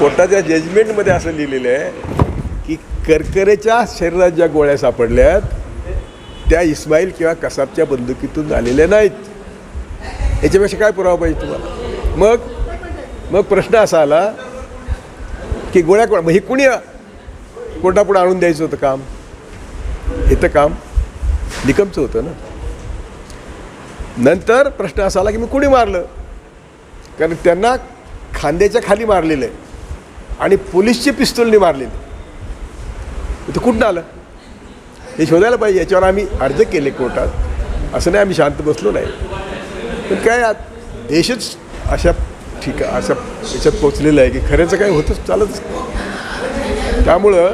कोर्टाच्या जजमेंटमध्ये असं लिहिलेलं आहे की करकरेच्या शरीरात ज्या गोळ्या सापडल्यात त्या इस्माईल किंवा कसाबच्या बंदुकीतून झालेल्या नाहीत. याच्यापेक्षा काय पुरावा पाहिजे तुम्हाला? मग मग प्रश्न असा आला की गोळ्या कोणा मग हे कुणी कोर्टापुढे आणून द्यायचं होतं काम? हे तर काम निकमचं होतं ना. नंतर प्रश्न असा आला की मी कुणी मारलं? कारण त्यांना खांद्याच्या खाली मारलेलं आहे. आणि पोलीसचे पिस्तोलने मारलेले ते कुठं आलं? हे शोधायला पाहिजे याच्यावर आम्ही अर्ज केले कोर्टात. असं नाही आम्ही शांत बसलो नाही. पण काय देशच अशा ठीक अशा याच्यात पोचलेलं आहे की खऱ्याचं काय होतंच चालत त्यामुळं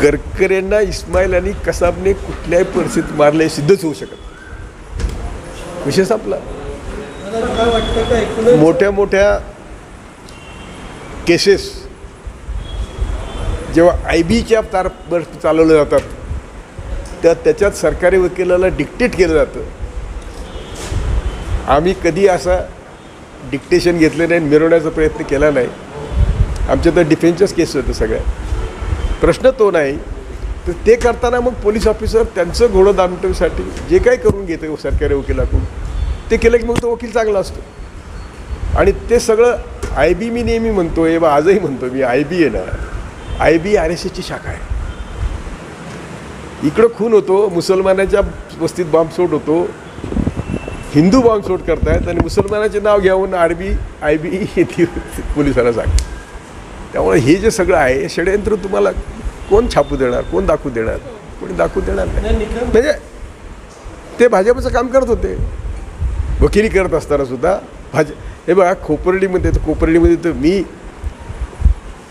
करकरेंना इस्माईल आणि कसाबने कुठल्याही परिस्थितीत मारले सिद्धच होऊ शकत विशेष आपला मोठ्या मोठ्या केसेस जेव्हा आय बीच्या तारवर चालवल्या जातात त्या त्याच्यात सरकारी वकिलाला डिक्टेट केलं जातं. आम्ही कधी असा डिक्टेशन घेतलं नाही आणि मिरवण्याचा प्रयत्न केला नाही. आमच्या तर डिफेन्सच्याच केस होतं सगळ्या. प्रश्न तो नाही. तर ते करताना मग पोलीस ऑफिसर त्यांचं घोडं दामटण्यासाठी जे काही करून घेतं सरकारी वकिलाकडून ते केलं की मग तो वकील चांगला असतो. आणि ते सगळं आय बी मी नेहमी म्हणतो आहे बा आजही म्हणतो मी आय बी आहे ना. आय बी आर एस एसची शाखा आहे. इकडं खून होतो मुसलमानाच्या वस्तीत बॉम्बस्फोट होतो. हिंदू बॉम्बस्फोट करतायत आणि मुसलमानाचे नाव घेऊन आर बी आय बी पोलिसांना सांगतात त्यामुळे हे जे सगळं आहे हे षडयंत्र तुम्हाला कोण छापू देणार कोण दाखवू देणार? कोणी दाखवू देणार नाही. म्हणजे ते भाजपचं काम करत होते. वकिली करत असताना सुद्धा भाज हे बघा खोपर्डीमध्ये तर खोपर्डीमध्ये तर मी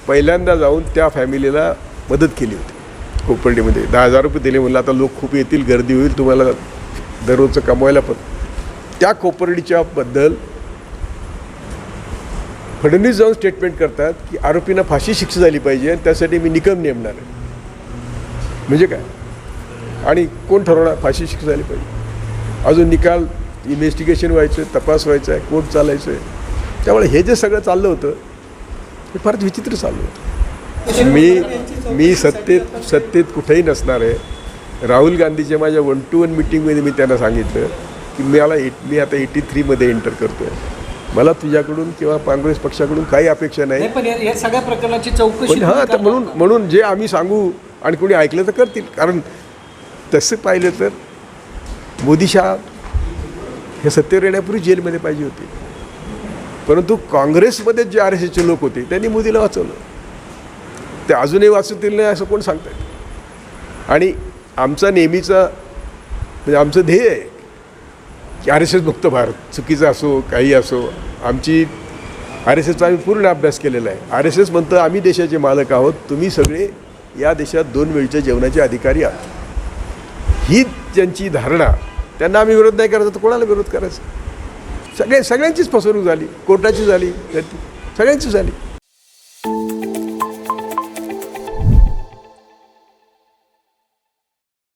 पहिल्यांदा जाऊन त्या फॅमिलीला मदत केली होती. खोपर्डीमध्ये दहा हजार रुपये दिले म्हणलं आता लोक खूप येतील गर्दी होईल तुम्हाला दररोजचं कमवायला पण. त्या खोपर्डीच्या बद्दल फडणवीस जाऊन स्टेटमेंट करतात की आरोपींना फाशी शिक्षा झाली पाहिजे आणि त्यासाठी मी निकम नेमणार आहे. म्हणजे काय? आणि कोण ठरवणार? फाशी शिक्षा झाली पाहिजे. अजून निकाल इन्व्हेस्टिगेशन व्हायचं आहे तपास व्हायचं आहे कोर्ट चालायचं आहे त्यामुळे हे जे सगळं चाललं होतं हे फारच विचित्र चाललं होतं. मी मी सत्तेत सत्तेत कुठेही नसणार आहे. राहुल गांधीच्या माझ्या वन टू वन मिटिंगमध्ये मी त्यांना सांगितलं की मला एट मी आता एटी थ्रीमध्ये एंटर करतो आहे मला तुझ्याकडून किंवा काँग्रेस पक्षाकडून काही अपेक्षा नाही. पण या सगळ्या प्रकरणाची चौकशी हां तर म्हणून म्हणून जे आम्ही सांगू आणि कोणी ऐकलं तर करतील. कारण तसं पाहिलं तर मोदी शहा हे सत्तेवर येण्यापूर्वी जेलमध्ये पाहिजे होते. परंतु काँग्रेसमध्ये जे आर एस एसचे लोक होते त्यांनी मोदीला वाचवलं. ते अजूनही वाचवतील नाही असं कोण सांगतात आणि आमचा नेहमीचा म्हणजे आमचं ध्येय आहे की आर एस एस मुक्त भारत चुकीचं असो काही असो आमची आर एस एसचा आम्ही पूर्ण अभ्यास केलेला आहे. आर एस एस म्हणतं आम्ही देशाचे मालक आहोत तुम्ही सगळे या देशात दोन वेळच्या जेवणाचे अधिकारी आहात. ही ज्यांची धारणा त्यांना आम्ही विरोध नाही करायचा तर कोणाला विरोध करायचा? सगळे सगळ्यांचीच फसवणूक झाली कोर्टाची झाली सगळ्यांची झाली.